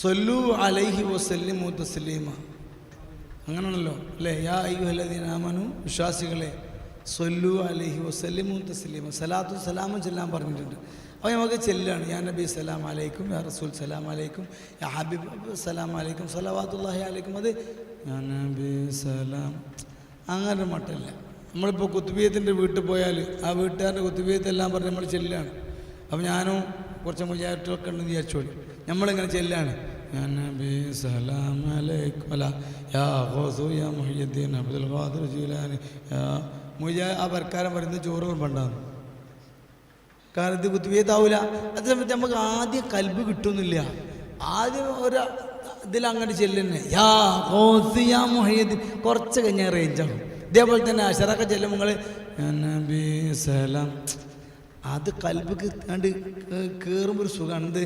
സൊല്ലു അലൈഹി വസല്ലിമു തസ്ലീമ. അങ്ങനെയാണല്ലോ അല്ലേ? യാ അയ്യുഹല്ലദീനാമനു വിശ്വാസികളെ സൊല്ലു അലൈഹി വസല്ലിമു തസ്ലീമ. സലാത്തു സലാമും ചെല്ലാൻ പറഞ്ഞിട്ടുണ്ട്. അപ്പോൾ നമുക്ക് ചെല്ലാണ്. ഞാൻ നബി സലാം അലൈക്കും യാ റസൂൽ സലാം അലൈക്കും യാ ഹബീബ് സലാം അലൈക്കും സലവാത്തുല്ലാഹി അലൈക്കും. അത് യാ നബി സലാം. അങ്ങനെ മട്ടല്ല. നമ്മളിപ്പോൾ കുത്തുബിയത്തിന്റെ വീട്ടിൽ പോയാൽ ആ വീട്ടുകാരുടെ കുത്തുബിയത്തെല്ലാം പറഞ്ഞ് നമ്മൾ ചെല്ലാണ്. അപ്പോൾ ഞാനും കുറച്ച് മുജാറ്റൊക്കെ ഉണ്ടെന്ന് വിചാരിച്ചോളി. നമ്മളിങ്ങനെ ചെല്ലാണ്. അബ്ദുൽ വർക്കാരൻ പറയുന്നത് ചോറുകൾ പണ്ടാന്ന്. കാരണം ഇത് കുത്തിവേതാവൂല അത് സമയത്ത് നമുക്ക് ആദ്യം കൽബ് കിട്ടുന്നില്ല. ആദ്യം ഒരു ഇതിൽ അങ്ങോട്ട് ചെല്ലുന്നെ. യാ ഹോസിയാ യാ മുഹിയുദ്ദീൻ കുറച്ച് കഴിഞ്ഞാൽ റേഞ്ചാണ് ഇതേപോലെ തന്നെ അഷറൊക്കെ ചെല്ലുമ്പോൾ നിങ്ങൾ അത് കൽബ് കണ്ട് കയറുമ്പോൾ ഒരു സുഖമാണ് എന്ത്?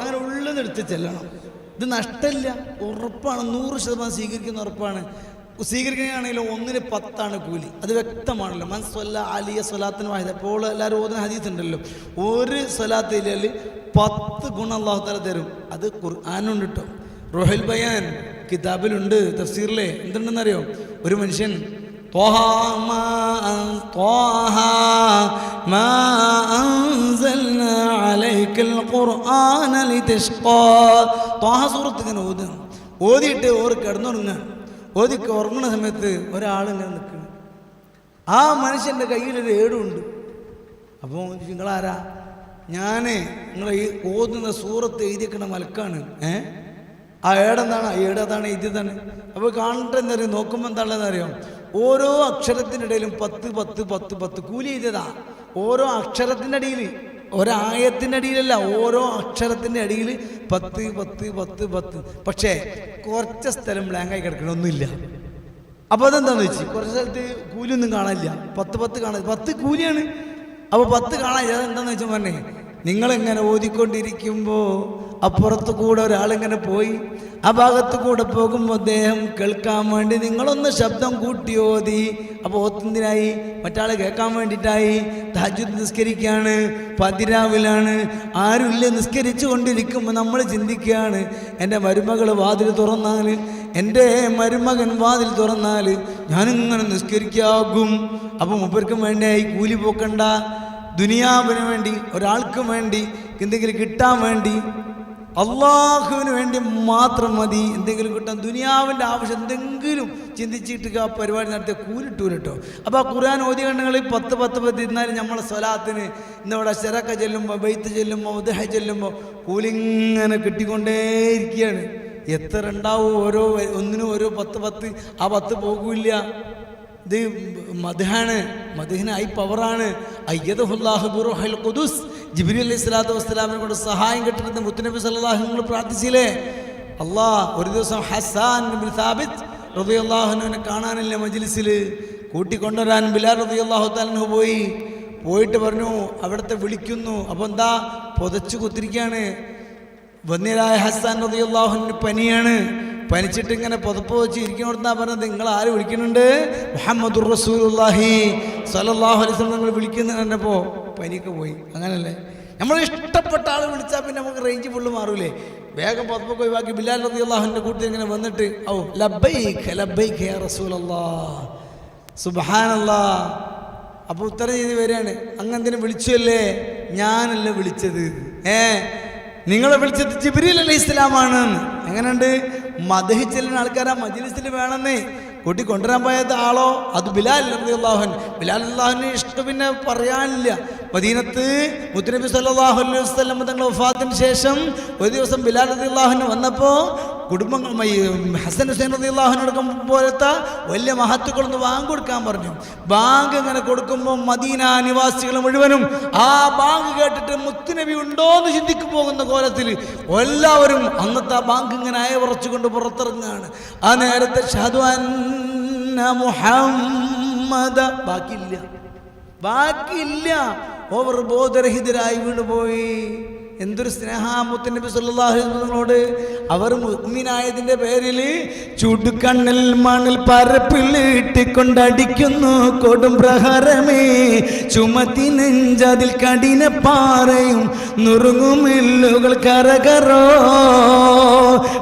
അങ്ങനെ ഉള്ളതെടുത്ത് ചെല്ലണം. ഇത് നഷ്ടമില്ല. ഉറപ്പാണ്. നൂറ് ശതമാനം സ്വീകരിക്കുന്ന ഉറപ്പാണ്. സ്വീകരിക്കുകയാണെങ്കിൽ ഒന്നിന് പത്താണ് കൂലി. അത് വ്യക്തമാണല്ലോ. മനസ്സല്ല അലിയ സ്വലാത്തിന് വായത് അപ്പോൾ എല്ലാവരും ഓതുന്ന ഹദീസ് ഉണ്ടല്ലോ. ഒരു സ്വലാത്തിൽ പത്ത് ഗുണം അള്ളാഹു തല തരും. അത് ഖുർആാനുണ്ട് കേട്ടോ റോഹൽ ബയാൻ കിതാബിലുണ്ട്. തഫ്സീറിലെ. എന്തുണ്ടെന്നറിയോ? ഒരു മനുഷ്യൻ طه ما أن- طه ما أنزلنا عليك القرآن لتشقى طه സൂറത്ത് ഇങ്ങനെ ഓതുക ഓതിയിട്ട് ഓർ കിടന്നുറങ്ങുക ഓതി ഉറങ്ങുന്ന സമയത്ത് ഒരാളിങ്ങനെ നിൽക്കണം ആ മനുഷ്യൻ്റെ കയ്യിലൊരു ഏടുണ്ട് അപ്പോൾ നിങ്ങളാരാ ഞാൻ നിങ്ങൾ ഈ ഓതുന്ന സൂറത്ത് എഴുതിയേക്കണ മലക്കാണ് ഏ ആ ഏടെന്താണ് ആ ഏടതാണ് എഴുതിയതാണ് അപ്പോൾ കാണട്ടെ എന്നറിയാം നോക്കുമ്പോൾ എന്താണെന്ന് അറിയാം ഓരോ അക്ഷരത്തിനിടയിലും പത്ത് പത്ത് പത്ത് പത്ത് കൂലി ചെയ്തതാ ഓരോ അക്ഷരത്തിന്റെ അടിയിൽ ഒരായത്തിന്റെ അടിയിലല്ല ഓരോ അക്ഷരത്തിന്റെ അടിയിൽ പത്ത് പത്ത് പത്ത് പത്ത്. പക്ഷേ കുറച്ച് സ്ഥലം ബ്ലാങ്കായി കിടക്കണമൊന്നുമില്ല അപ്പോൾ അതെന്താണെന്ന് വെച്ച്? കുറച്ച് സ്ഥലത്ത് കൂലിയൊന്നും കാണാനില്ല. പത്ത് പത്ത് കാണാൻ പത്ത് കൂലിയാണ്. അപ്പോൾ പത്ത് കാണാനില്ല. അതെന്താണെന്ന് വെച്ചാൽ പറഞ്ഞേ നിങ്ങളിങ്ങനെ ഓതിക്കൊണ്ടിരിക്കുമ്പോൾ അപ്പുറത്ത് കൂടെ ഒരാളിങ്ങനെ പോയി ആ ഭാഗത്ത് കൂടെ പോകുമ്പോൾ അദ്ദേഹം കേൾക്കാൻ വേണ്ടി നിങ്ങളൊന്ന് ശബ്ദം കൂട്ടി ഓതി അപ്പോൾ ഓത്തുന്നതിനായി മറ്റാളെ കേൾക്കാൻ വേണ്ടിയിട്ടായി താജുദ് നിസ്കരിക്കുകയാണ് പതിരാവിലാണ്. ആരുമില്ല നിസ്കരിച്ചു കൊണ്ടിരിക്കുമ്പോൾ നമ്മൾ ചിന്തിക്കുകയാണ് എന്റെ മരുമകൾ വാതിൽ തുറന്നാൽ എന്റെ മരുമകൻ വാതിൽ തുറന്നാൽ ഞാനിങ്ങനെ നിസ്കരിക്കാകും. അപ്പം മുപ്പർക്കും വേണ്ടിയായി കൂലി പോക്കണ്ട. ദുനിയാവിന് വേണ്ടി ഒരാൾക്കും വേണ്ടി എന്തെങ്കിലും കിട്ടാൻ വേണ്ടി. അള്ളാഹുവിന് വേണ്ടി മാത്രം മതി. എന്തെങ്കിലും കിട്ടാൻ ദുനിയാവിന്റെ ആവശ്യം എന്തെങ്കിലും ചിന്തിച്ചിട്ട് ആ പരിപാടി നടത്തിയ കൂലിട്ടൂലിട്ടോ അപ്പോൾ ആ ഖുർആൻ ഓതി കണ്ണുകളിൽ പത്ത് പത്ത് പത്ത് ഇരുന്നാലും നമ്മളെ സ്വലാത്തിന് ഇന്നിവിടെ ശരക്ക ചെല്ലുമ്പോൾ ബെയ്ത്ത് ചെല്ലുമ്പോൾ ഉദഹ ചെല്ലുമ്പോൾ കൂലിങ്ങനെ കിട്ടിക്കൊണ്ടേയിരിക്കുകയാണ്. എത്ര ഉണ്ടാവും ഓരോ ഒന്നിനും ഓരോ പത്ത് പത്ത് ആ പത്ത് പോകില്ല ഇത് മധുഹാണ് മധുഹിന് ഐ പവറാണ്. അയ്യദുല്ലാഹുൽ ഖുദുസ്. ജിബ്രി അലൈഹി സ്വലാത്തു വസ്സലാമിനെ കൊണ്ട് സഹായം കിട്ടുന്നത് മുത്തുനബി സല്ലല്ലാഹു നിങ്ങൾ പ്രാർത്ഥിച്ചില്ലേ? അള്ളാ ഒരു ദിവസം ഹസാൻ സാബിത്ത് റളിയല്ലാഹുവിനെ കാണാനില്ല മജ്ലിസിൽ. കൂട്ടിക്കൊണ്ടുവരാൻ ബിലാൽ റബി അള്ളാഹു തആല പോയി. പോയിട്ട് പറഞ്ഞു അവിടുത്തെ വിളിക്കുന്നു. അപ്പോൾ എന്താ? പുതച്ചു കുത്തിരിക്കുകയാണ്. വന്യരായ ഹസാൻ റബി അള്ളാഹുവിന് പനിയാണ്. പനിച്ചിട്ട് ഇങ്ങനെ പുതപ്പ് വെച്ച് ഇരിക്കണോടുന്നാ പറഞ്ഞത് നിങ്ങൾ ആര് വിളിക്കുന്നുണ്ട്? മുഹമ്മദുർ റസൂലുള്ളാഹി. സ്വല്ലല്ലാഹു അലൈഹി വസല്ലം നിങ്ങൾ വിളിക്കുന്ന കണ്ടപ്പോൾ പനിയൊക്കെ പോയി. അങ്ങനല്ലേ? നമ്മൾ ഇഷ്ടപ്പെട്ട ആൾ വിളിച്ചാൽ പിന്നെ നമുക്ക് റേഞ്ച് ഫുള്ള് മാറൂലേ? വേഗം പത്മൊക്കെ ഒഴിവാക്കി ബിലാൽ റളിയല്ലാഹുവിന്റെ കൂട്ടി ഇങ്ങനെ വന്നിട്ട് ലബ്ബൈക്ക് ലബ്ബൈക്ക് യാ റസൂലല്ലാഹ് സുബ്ഹാനല്ലാ. അപ്പോൾ ഉത്തരം ചെയ്ത് വരികയാണ്. അങ്ങ് വിളിച്ചല്ലേ? ഞാനല്ല വിളിച്ചത്. ഏ? നിങ്ങളെ വിളിച്ചത് ജിബ്രീൽ അലൈഹി ഇസ്ലാമാണ് എങ്ങനെയുണ്ട്? മദഹി ചെല്ലുന്ന ആൾക്കാരാ മജ്ലിസിൽ വേണമെന്നേ കൂട്ടി കൊണ്ടുവരാൻ പോയത് ആളോ? അത് ബിലാൽ അള്ളാഹുൻ ബിലാൽ അള്ളാഹുവിന് ഇഷ്ടം പിന്നെ പറയാനില്ല. മദീനത്ത് മുത്തുനബി സല്ലാഹു അലൈഹി വസ്ലം തങ്ങളുടെ വഫാത്തിന് ശേഷം ഒരു ദിവസം ബിലാൽ അള്ളാഹുന് വന്നപ്പോൾ കുടുംബങ്ങൾ ഹസൻ ഹുസൈൻ റളിയല്ലാഹുവിനടക്കം പോലത്തെ വലിയ മഹത്തുക്കളൊന്ന് ബാങ്ക് കൊടുക്കാൻ പറഞ്ഞു. ബാങ്ക് ഇങ്ങനെ കൊടുക്കുമ്പോൾ മദീന നിവാസികൾ മുഴുവനും ആ ബാങ്ക് കേട്ടിട്ട് മുത്തുനബി ഉണ്ടോ എന്ന് ചിന്തിക്കു പോകുന്ന കോലത്തിൽ എല്ലാവരും അന്നത്തെ ആ ബാങ്ക് ഇങ്ങനെ അയവറച്ചുകൊണ്ട് പുറത്തിറങ്ങുകയാണ്. ആ നേരത്തെ അന്ന മുഹമ്മദ ബാക്കിയില്ല. ബാക്കിയില്ല. ഓവർ ബോധരഹിതരായി വീണുപോയി. എന്തൊരു സ്നേഹാമുത്തൻ നബി വസല്ലമയോട് അവർ മുഅ്മിനായതിന്റെ പേരിൽ ചുടുകണ്ണിൽ മണൽ പരപ്പിൽ ഇട്ടിക്കൊണ്ടടിക്കുന്നു കൊടും പ്രഹരമേ. ചുമത്തി നെഞ്ചതിൽ കഠിന പാറയും നുറുങ്ങുമില്ലുകൾ കരകറോ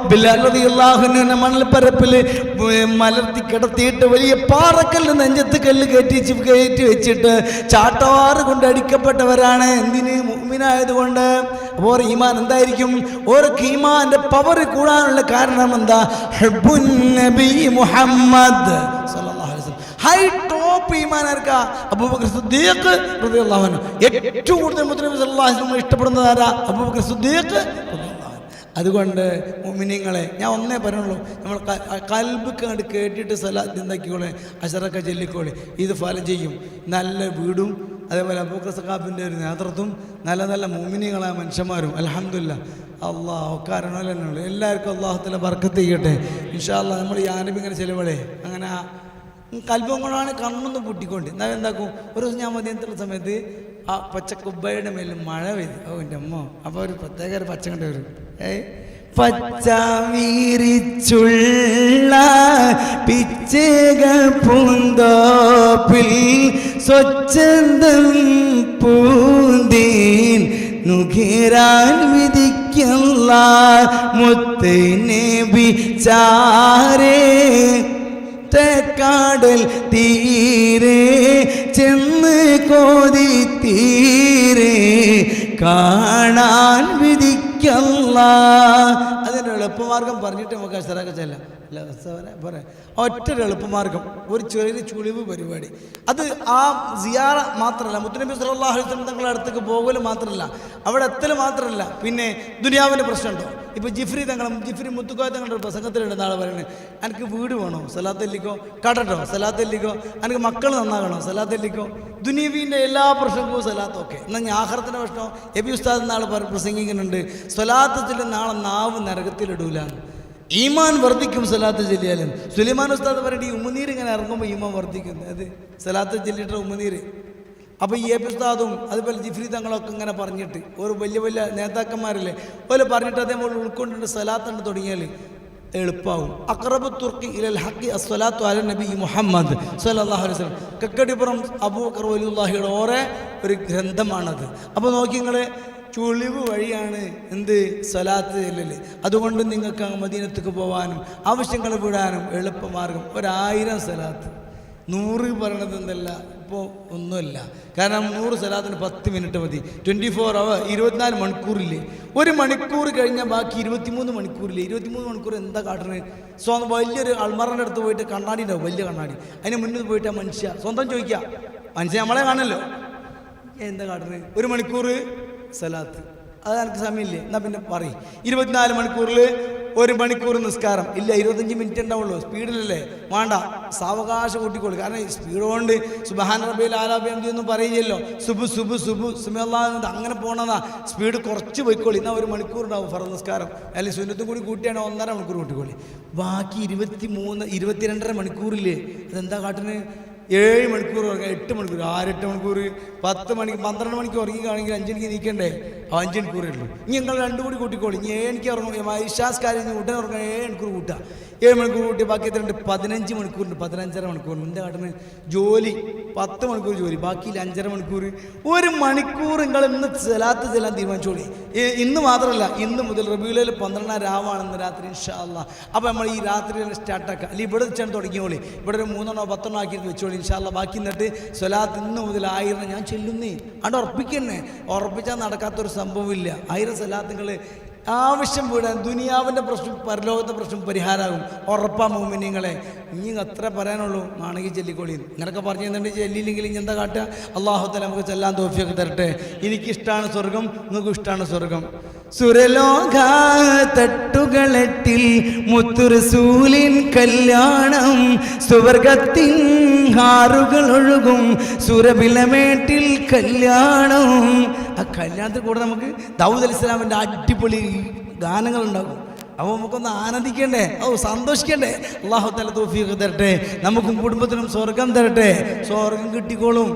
ബിലാഹുനെ മണൽ പരപ്പിൽ മലർത്തി കിടത്തിയിട്ട് വലിയ പാറക്കല്ല് നെഞ്ചത്ത് കല്ല് കയറ്റി കയറ്റി വെച്ചിട്ട് ചാട്ടവാറ് കൊണ്ട് അടിക്കപ്പെട്ടവരാണ്. എന്തിന് മുഅ്മിനായതുകൊണ്ട് അപ്പോൾ ഈമാൻ എന്തായിരിക്കും? ഓർക്ക് ഈമാന്റെ പവർ കൂടാനുള്ള കാരണം എന്താ? ഹബ്ബുൻ നബി മുഹമ്മദ് ഹൈ ടോപ്പ് ഈമാൻ ആർക്കാ? അബൂബക്കർ സിദ്ദീഖ് റളിയല്ലാഹു ഏറ്റവും കൂടുതൽ മുത്തനബി സല്ലല്ലാഹു അലൈഹി വസല്ലം ഇഷ്ടപ്പെടുന്നത് ആരാ? അബൂബക്കർ സിദ്ദീഖ് അതുകൊണ്ട് മിനിങ്ങളെ ഞാൻ ഒന്നേ പറയുള്ളൂ നമ്മൾ കൽബ് കണ്ട് കേട്ടിട്ട് സലാത്ത് എന്താക്കിക്കോളെ അഷറൊക്കെ ചെല്ലിക്കോളെ. ഇത് ഫലം ചെയ്യും. നല്ല വീടും അതേപോലെ അബൂക്കർ സഖാബിന്റെ ഒരു നേതൃത്വം നല്ല നല്ല മോമിനികളായ മനുഷ്യന്മാരും അലഹമില്ല അള്ളാഹ് ഉള്ളൂ എല്ലാവർക്കും അള്ളാഹത്തിലെ ബർക്കത്ത് ചെയ്യട്ടെ. ഇൻഷാല്ല നമ്മൾ ഈ ആനബി ഇങ്ങനെ ചിലവളെ അങ്ങനെ കൽപ്പം കൊണ്ടാണ് കണ്ണൊന്ന് പൊട്ടിക്കൊണ്ട്. എന്നാലും എന്താക്കും ഒരു ദിവസം ഞാൻ മദ്യത്തിലുള്ള സമയത്ത് ആ പച്ചക്കുബ്ബയുടെ മേലിൽ മഴ പെയ്തു. ഓ എന്റെ അമ്മ. അപ്പോൾ ഒരു പ്രത്യേക ഒരു പച്ച കണ്ട വരും. ഏ? പച്ച വീരിച്ചുള്ള പൂന്തോപ്പിൽ സ്വച്ഛന്തം പൂന്തീൻ നുകരാൻ വിധിക്കല്ല മുത്തേനെ നബി ചാരേ. തെക്കാടൽ തീരെ ചെന്ന് കോതി തീരെ. കാണാൻ വിധിക്കല്ല അതിന്റെ എളുപ്പമാർഗം പറഞ്ഞിട്ട് നമുക്ക് അക്ഷരമൊക്കെ ചെല്ലാം. പറയാം ഒറ്റ എളുപ്പ എളുപ്പമാർഗം ഒരു ചെറിയ ചുളിവ് പരിപാടി. അത് ആ സിയാറ മാത്രമല്ല മുത്തനബി സല്ലല്ലാഹു അലൈഹി തങ്ങളുടെ അടുത്തേക്ക് പോകൽ മാത്രമല്ല അവിടെ എത്തൽ മാത്രമല്ല പിന്നെ ദുനിയാവിന്റെ പ്രശ്നമുണ്ടോ? ഇപ്പോൾ ജിഫ്രി തങ്ങളും ജിഫ്രി മുത്തുക്കോയ തങ്ങളുടെ പ്രസംഗത്തിലുണ്ട് നാളെ പറയുന്നത് എനിക്ക് വീട് വേണോ? സലാത്തല്ലിക്കോ കടട്ടോ സലാത്തല്ലിക്കോ എനിക്ക് മക്കൾ നന്നാകണോ? സലാത്തല്ലിക്കോ ദുനീവിന്റെ എല്ലാ പ്രശ്നവും സലാത്തൊക്കെ എന്നാൽ ഞാൻ ആഹ്റത്തിന്റെ പ്രശ്നം എബി ഉസ്താദ് നാളെ പ്രസംഗിക്കുന്നുണ്ട് സ്വലാത്തത്തിൽ നാളെ നാവ് നരകത്തിലിടൂല. ഈമാൻ വർദ്ധിക്കും സലാത്ത് ചൊല്ലിയാലും. സുലൈമാൻ ഉസ്താദ് പറയേണ്ടി ഈ ഉമ്മനീർ ഇങ്ങനെ ഇറങ്ങുമ്പോൾ ഈമാൻ വർദ്ധിക്കും അത് സലാത്ത് ചൊല്ലിയിട്ട് ഉമ്മനീർ. അപ്പോൾ ഈ എപി ഉസ്താദും അതുപോലെ ജിഫ്രി തങ്ങളൊക്കെ ഇങ്ങനെ പറഞ്ഞിട്ട് ഒരു വലിയ വലിയ നേതാക്കന്മാരല്ലേ പോലെ പറഞ്ഞിട്ട് അതേപോലെ ഉൾക്കൊണ്ടിട്ട് സലാത്തണ്ട് തുടങ്ങിയാൽ എളുപ്പമാവും അക്രബ് തുർക്കി ഇലൽ ഹക്കി അസ്വലാത്തു അല നബി മുഹമ്മദ് സല്ലല്ലാഹു അലൈഹി വസല്ലം. കക്കടിപ്പുറം അബൂബക്കർ വലിയുല്ലാഹിയുടെ ഓറെ ഒരു ഗ്രന്ഥമാണത്. അപ്പോൾ നോക്കി നിങ്ങൾ ചുളിവ് വഴിയാണ് എന്ത്? സ്വലാത്ത് ചെല്ലല്. അതുകൊണ്ട് നിങ്ങൾക്ക് മദീനത്തേക്ക് പോകാനും ആവശ്യങ്ങൾ വിടാനും എളുപ്പമാർഗം ഒരായിരം സ്വലാത്ത്. നൂറ് പറയണത് എന്തല്ല? ഇപ്പോൾ ഒന്നുമില്ല. കാരണം നൂറ് സ്ഥലത്തിന് പത്ത് മിനിറ്റ് മതി. ട്വന്റി ഫോർ അവർ ഇരുപത്തിനാല് മണിക്കൂറില്ലേ? ഒരു മണിക്കൂർ കഴിഞ്ഞാൽ ബാക്കി ഇരുപത്തിമൂന്ന് മണിക്കൂറില്ലേ? ഇരുപത്തിമൂന്ന് മണിക്കൂർ എന്താ കാട്ടണത് സ്വന്തം വലിയൊരു അൾമറിന്റെ അടുത്ത് പോയിട്ട് കണ്ണാടി ഉണ്ടാവും വലിയ കണ്ണാടി. അതിന് മുന്നിൽ പോയിട്ട് ആ മനുഷ്യ സ്വന്തം ചോദിക്കുക മനുഷ്യ നമ്മളെ കാണല്ലോ. എന്താ കാട്ടണത് ഒരു മണിക്കൂർ സലാത്ത്. അത് എനിക്ക് സമയമില്ലേ? എന്നാ പിന്നെ പറയും. ഇരുപത്തിനാല് മണിക്കൂറിൽ ഒരു മണിക്കൂർ നിസ്കാരം. ഇല്ല ഇരുപത്തഞ്ച് മിനിറ്റ് ഉണ്ടാവുള്ളൂ. സ്പീഡിലല്ലേ? വേണ്ട. സാവകാശം കൂട്ടിക്കോളൂ കാരണം സ്പീഡ് കൊണ്ട് സുബഹാൻ റബിയിൽ ആലാബിയന്തി ഒന്നും പറയില്ലല്ലോ. സുബു സുബു സുബു സുമല്ലാ അങ്ങനെ പോണതാ. സ്പീഡ് കുറച്ച് പോയിക്കോളി. എന്നാൽ ഒരു മണിക്കൂർ ഉണ്ടാവും ഫറ നിസ്കാരം. അല്ലെങ്കിൽ സുന്നത്തും കൂടി കൂട്ടിയാണ് ഒന്നര മണിക്കൂർ കൂട്ടിക്കോളി. ബാക്കി ഇരുപത്തി മൂന്ന് ഇരുപത്തിരണ്ടര മണിക്കൂറില്ലേ അതെന്താ കാട്ടുന്നത് ഏഴ് മണിക്കൂർ ഉറങ്ങുക എട്ട് മണിക്കൂർ ആരെട്ട് മണിക്കൂർ പത്ത് മണിക്ക് പന്ത്രണ്ട് മണിക്ക് ഉറങ്ങിക്കാണെങ്കിൽ അഞ്ച് മണിക്ക് നീക്കണ്ടേ അഞ്ച് മണിക്കൂറേ ഇനി നിങ്ങൾ രണ്ടു കൂടി കൂട്ടിക്കോളി. ഇനി ഏഴ് എനിക്ക് ഉറങ്ങും. കാര്യം ഉടനെ ഉറങ്ങുക ഏഴ് മണിക്കൂർ കൂട്ടുക. ഏഴ് മണിക്കൂർ കൂട്ടി ബാക്കി എത്രയുണ്ട് പതിനഞ്ച് മണിക്കൂറുണ്ട്. പതിനഞ്ചര മണിക്കൂറുണ്ട് എന്റെ കാട്ടിന് ജോലി. പത്ത് മണിക്കൂർ ജോലി. ബാക്കി അഞ്ചര മണിക്കൂർ. ഒരു മണിക്കൂർ നിങ്ങൾ ഇന്ന് ചെലാത്ത ചെല്ലാൻ തീരുമാനിച്ചോളി. ഇന്ന് മാത്രമല്ല ഇന്ന് മുതൽ റബിയിലെ പന്ത്രണ്ടാം രാവാണെന്ന് രാത്രി ഇൻഷാല്ല അപ്പം നമ്മൾ ഈ രാത്രി തന്നെ സ്റ്റാർട്ടാക്കുക അല്ലെങ്കിൽ ഇവിടെ വെച്ചാണ് തുടങ്ങിയോളി ഇവിടെ ഒരു മൂന്നെണ്ണോ പത്തെണ്ണോ ആക്കി വെച്ചോളി ഇൻഷാല്ല ബാക്കി എന്നിട്ട് സ്വലാത്ത് ഇന്ന് മുതൽ ആയിരം ഞാൻ ചെല്ലുന്നേ. അവിടെ ഉറപ്പിക്കണേ ഉറപ്പിച്ചാൽ നടക്കാത്തൊരു സംഭവമില്ല. ആയിരം സലാത്തുകൾ ആവശ്യം വീടാൻ ദുനിയാവിന്റെ പ്രശ്നം പരലോകത്തെ പ്രശ്നം പരിഹാരമാകും. ഉറപ്പാ മോമിനിങ്ങളെ. ഇനി അത്ര പറയാനുള്ളൂ. ആണെങ്കിൽ ചെല്ലിക്കോളി ഇങ്ങനൊക്കെ പറഞ്ഞു തന്നിട്ട് ചെല്ലിയില്ലെങ്കിൽ ഇനി എന്താ കാട്ടുക? അള്ളാഹുത്തല നമുക്ക് ചെല്ലാൻ തോഫിയൊക്കെ തരട്ടെ. എനിക്കിഷ്ടമാണ് സ്വർഗം നിങ്ങൾക്ക് ഇഷ്ടമാണ് സ്വർഗം സുരലോക തട്ടുകളെട്ടിൽ മുത്തുറസൂലിൻ കല്യാണം സുവർഗത്തിൻ ഹാറുകൾ ഒഴുകും. സുരബിലമേട്ടിൽ കല്യാണം. ആ കല്യാണത്തിൽ കൂടെ നമുക്ക് ദൗദ് അലി ഇസ്ലാമിന്റെ അടിപൊളി ഗാനങ്ങൾ ഉണ്ടാകും അപ്പോൾ നമുക്കൊന്ന് ആനന്ദിക്കണ്ടേ? ഓ സന്തോഷിക്കണ്ടേ? അള്ളാഹു തല തോഫിയൊക്കെ തരട്ടെ. നമുക്കും കുടുംബത്തിനും സ്വർഗം തരട്ടെ. സ്വർഗം കിട്ടിക്കോളും.